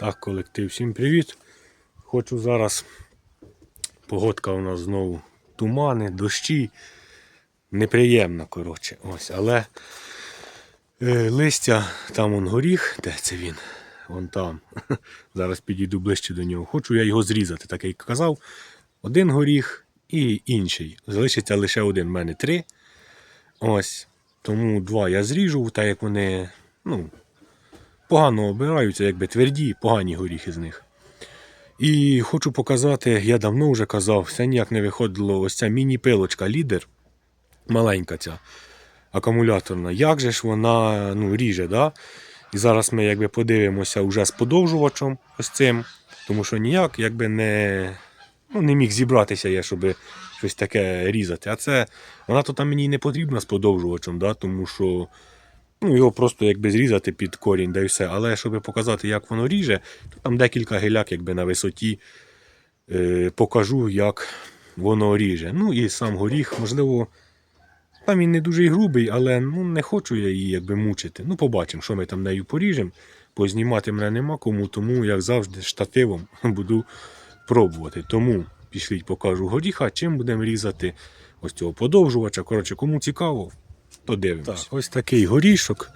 Так, колектив, всім привіт. Хочу зараз. Погодка у нас знову тумани, дощі. Неприємно, коротше. Ось, але е, листя, там он горіх, де це він? Вон там. Зараз підійду ближче до нього. Хочу я його зрізати, так як казав. Один горіх і інший. Залишиться лише один. У мене три. Ось. Тому два я зріжу, так як вони, ну, погано обираються, якби тверді, погані горіхи з них. І хочу показати, я давно вже казав, все ніяк не виходило ось ця міні-пилочка лідер, маленька ця акумуляторна. Як же ж вона ну, ріже, да? І зараз ми якби подивимося вже з подовжувачем ось цим, тому що ніяк якби не, ну, не міг зібратися я, щоб щось таке різати. А це вона то там мені не потрібна з подовжувачем, да? тому що ну, його просто якби зрізати під корінь, да і все. Але щоб показати, як воно ріже, то там декілька геляк якби на висоті е, покажу, як воно ріже. Ну і сам горіх, можливо, там він не дуже грубий, але ну, не хочу я її якби мучити. Ну, побачимо, що ми там нею поріжемо. Познімати мене нема кому, тому, як завжди, штативом буду пробувати. Тому пішліть, покажу горіха, чим будемо різати ось цього подовжувача. Коротше, кому цікаво, то дивимось. Так, ось такий горішок.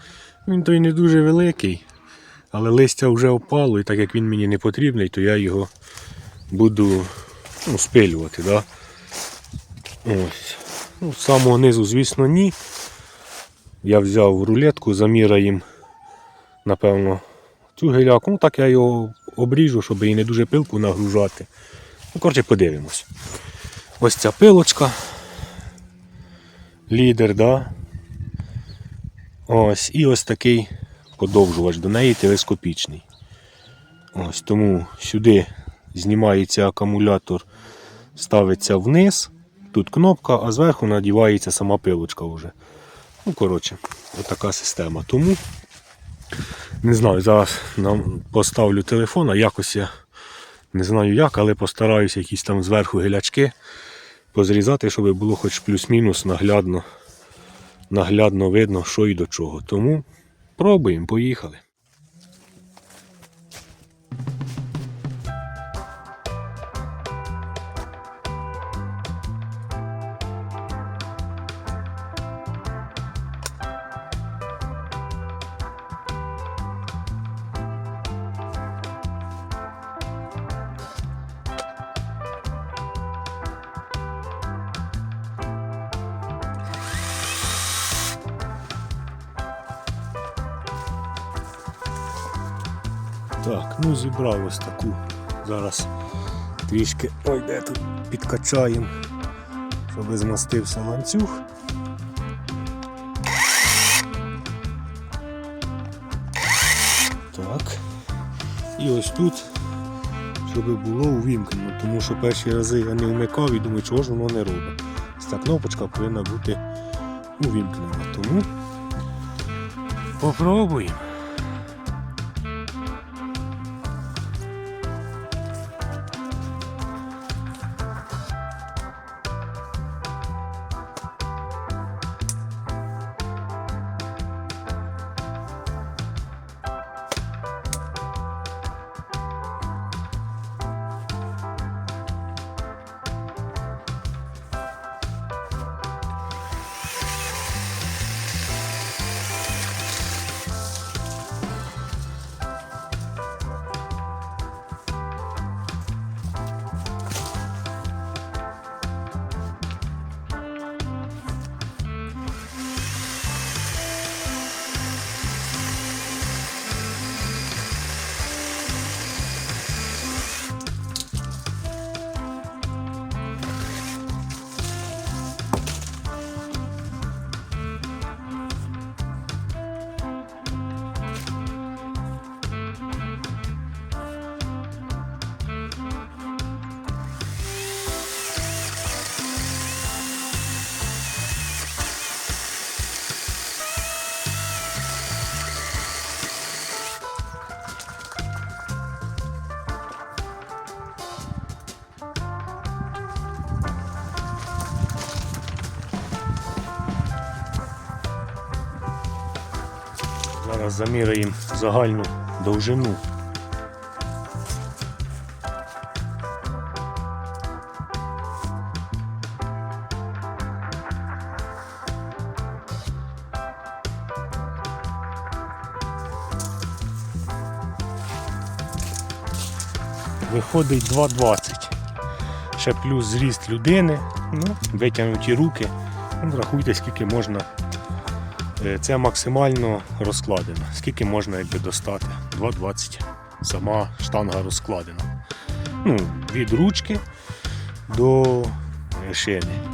Він той не дуже великий, але листя вже опало, і так як він мені не потрібний, то я його буду ну, спилювати. Да? Ось. Ну, з самого низу, звісно, ні. Я взяв рулетку, заміряємо, напевно, цю геляку. Ну так я його обріжу, щоб її не дуже пилку нагружати. Ну, коротше, подивимось. Ось ця пилочка. Лідер, да? Ось, і ось такий подовжувач до неї телескопічний. Ось тому сюди знімається акумулятор, ставиться вниз. Тут кнопка, а зверху надівається сама пилочка вже. Ну, коротше, отака система. Тому не знаю, зараз нам поставлю телефон, а якось я не знаю як, але постараюся якісь там зверху гелячки позрізати, щоб було хоч плюс-мінус наглядно, наглядно видно, що і до чого. Тому пробуємо, поїхали. Так, ну зібрав ось таку. Зараз трішки ой, де тут підкачаємо, щоб змастився ланцюг. Так. І ось тут, щоб було увімкнено, тому що перші рази я не вмикав і думаю, чого ж воно не робить. Ця кнопочка повинна бути увімкнена. Тому попробуємо. Зараз заміряємо загальну довжину. Виходить 2,20. Ще плюс зріст людини, ну, витягнуті руки, ну, рахуйте, скільки можна це максимально розкладено. Скільки можна якби, достати? 2,20. Сама штанга розкладена. Ну, від ручки до шини.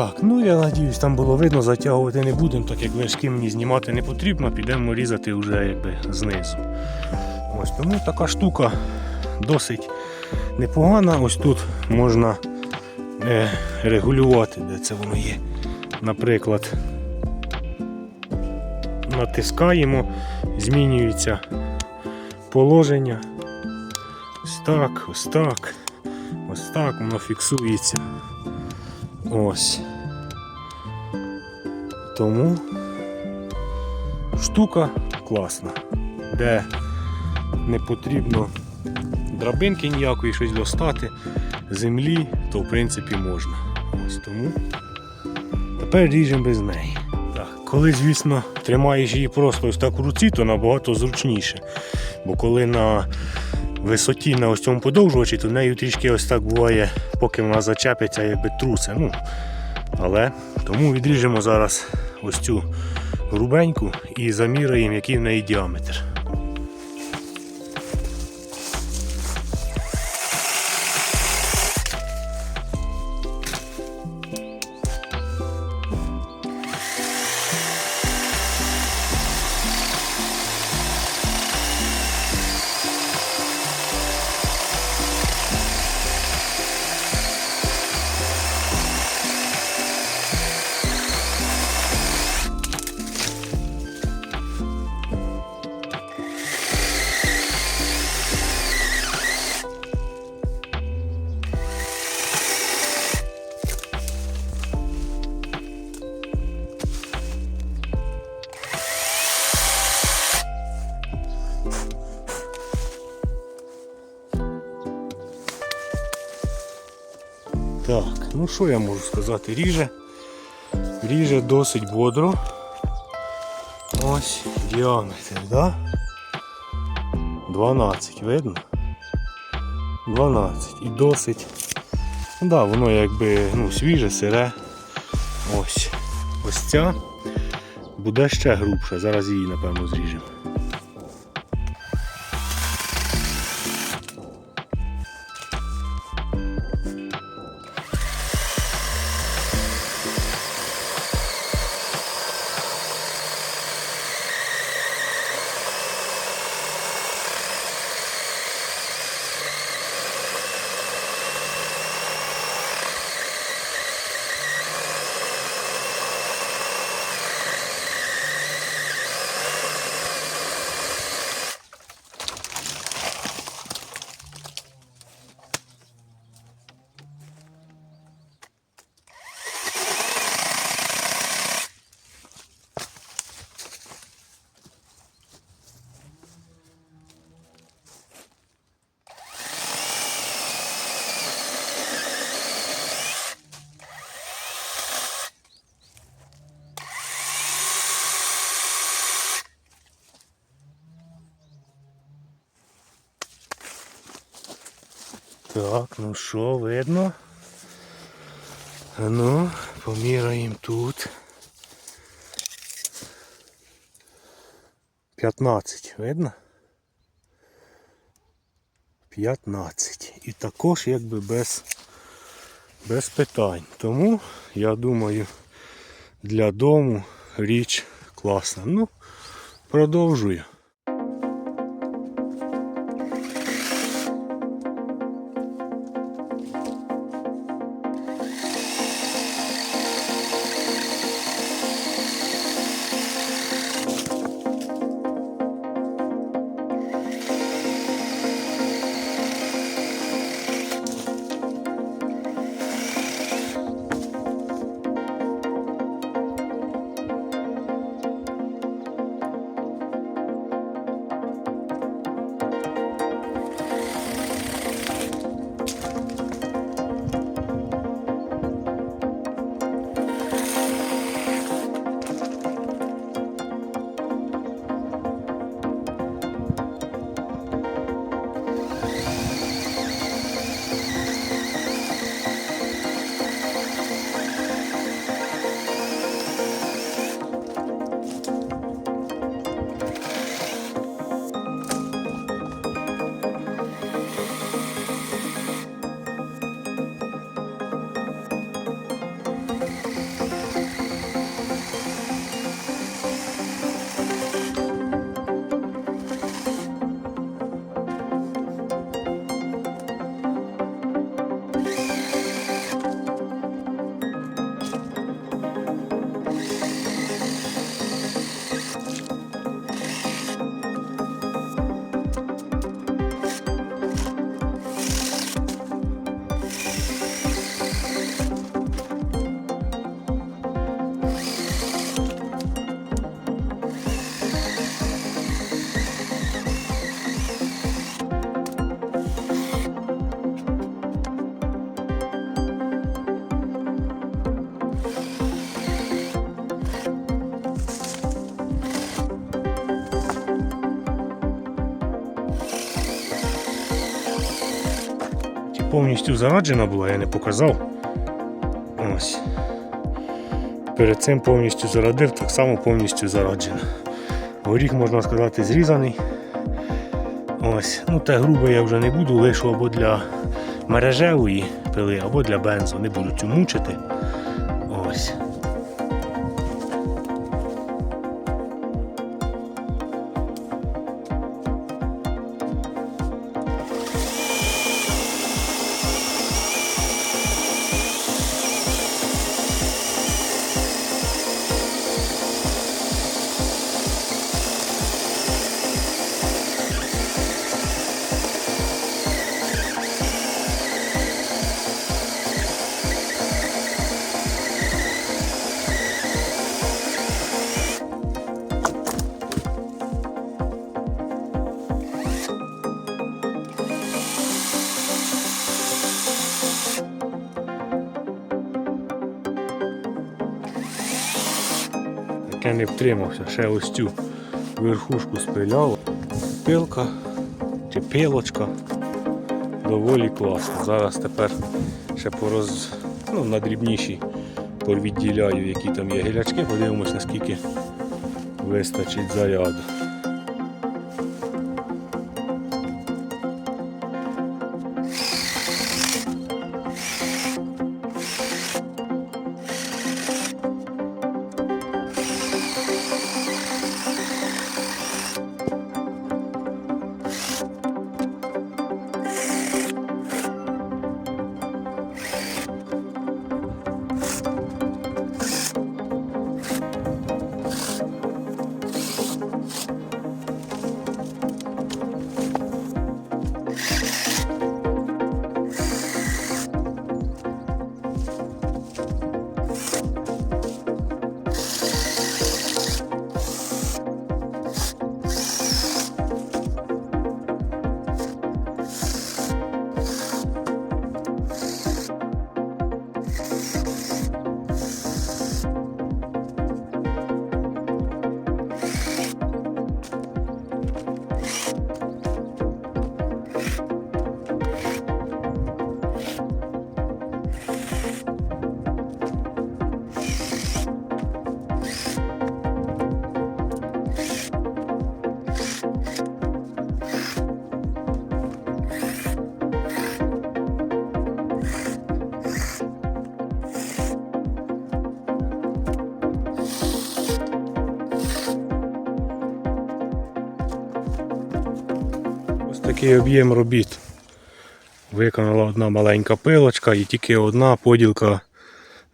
Так, ну я надіюсь, там було видно, затягувати не будемо, так як вершки мені знімати не потрібно, підемо різати вже якби знизу. Ось тому така штука досить непогана. Ось тут можна е, регулювати, де це воно є. Наприклад, натискаємо, змінюється положення. Ось так, ось так, ось так, воно фіксується. Ось. Тому штука класна, де не потрібно драбинки ніякої щось достати, землі, то в принципі можна. Ось тому тепер ріжемо без неї. Так, коли, звісно, тримаєш її просто ось так в руці, то набагато зручніше. Бо коли на висоті на ось цьому подовжувачі, то нею трішки ось так буває, поки вона зачепиться, якби трусе. Ну, але тому відріжемо зараз ось цю грубеньку і заміряємо, який в неї діаметр. Так, ну що я можу сказати? Ріже. Ріже досить бодро. Ось діаметр, да? 12, видно? 12 і досить. Ну да, воно якби ну, свіже, сире. Ось. Ось ця буде ще грубша. Зараз її, напевно, зріжемо. Так, ну що, видно? Ну, поміряємо тут. 15, видно? 15. І також якби без, без питань. Тому я думаю для дому річ класна. Ну, продовжую. Повністю зараджена була, я не показав. Ось. Перед цим повністю зарадив, так само повністю зараджена. Горіх, можна сказати, зрізаний. Ось. Ну, те грубе я вже не буду, лишу або для мережевої пили, або для бензу. Не буду цю мучити. Я не втримався, ще ось цю верхушку спиляв. Пилка чи пилочка доволі класна. Зараз тепер ще пороз... ну, на дрібніші повідділяю, які там є гілячки, подивимось наскільки вистачить заряду. Такий об'єм робіт. Виконала одна маленька пилочка і тільки одна поділка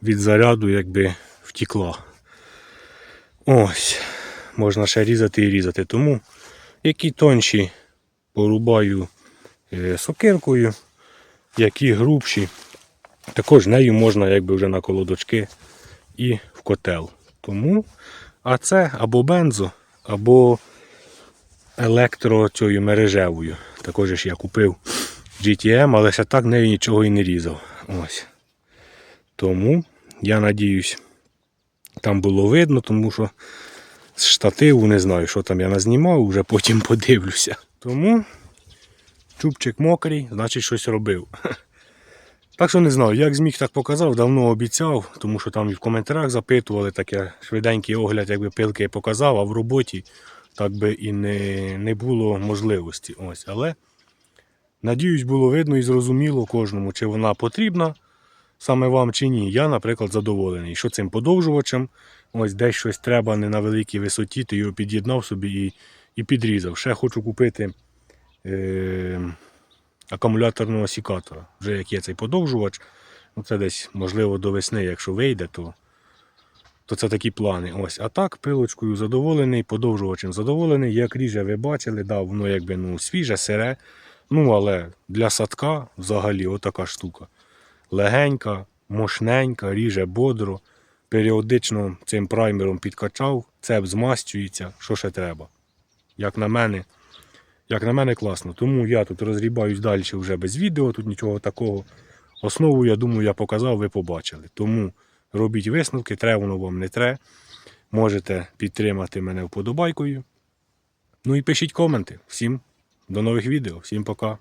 від заряду якби втікла. Ось. Можна ще різати і різати. Тому які тонші порубаю е, сокиркою, які грубші, також нею можна якби вже на колодочки і в котел. Тому, а це або бензо, або електро цією мережевою. Також ж я купив GTM, але ще так нею нічого і не різав. Ось. Тому я надіюсь, там було видно, тому що з штативу не знаю, що там я назнімав, вже потім подивлюся. Тому чубчик мокрий, значить щось робив. Так що не знаю, як зміг, так показав, давно обіцяв, тому що там і в коментарях запитували, так я швиденький огляд, якби пилки показав, а в роботі так би і не, не було можливості. Ось. Але надіюсь, було видно і зрозуміло кожному, чи вона потрібна саме вам чи ні. Я, наприклад, задоволений, що цим подовжувачем, ось десь щось треба не на великій висоті, ти його під'єднав собі і, і підрізав. Ще хочу купити. Е- акумуляторного сікатора. Вже як є цей подовжувач, ну це десь, можливо, до весни, якщо вийде, то, то це такі плани. Ось. А так, пилочкою задоволений, подовжувачем задоволений. Як ріже, ви бачили, да, воно якби ну, свіже, сире. Ну, але для садка взагалі отака штука. Легенька, мощненька, ріже бодро. Періодично цим праймером підкачав, цеп змастюється, що ще треба. Як на мене, як на мене, класно. Тому я тут розрібаюсь далі вже без відео, тут нічого такого. Основу, я думаю, я показав, ви побачили. Тому робіть висновки, треба воно вам не треба. Можете підтримати мене вподобайкою. Ну і пишіть коменти. Всім до нових відео, всім пока.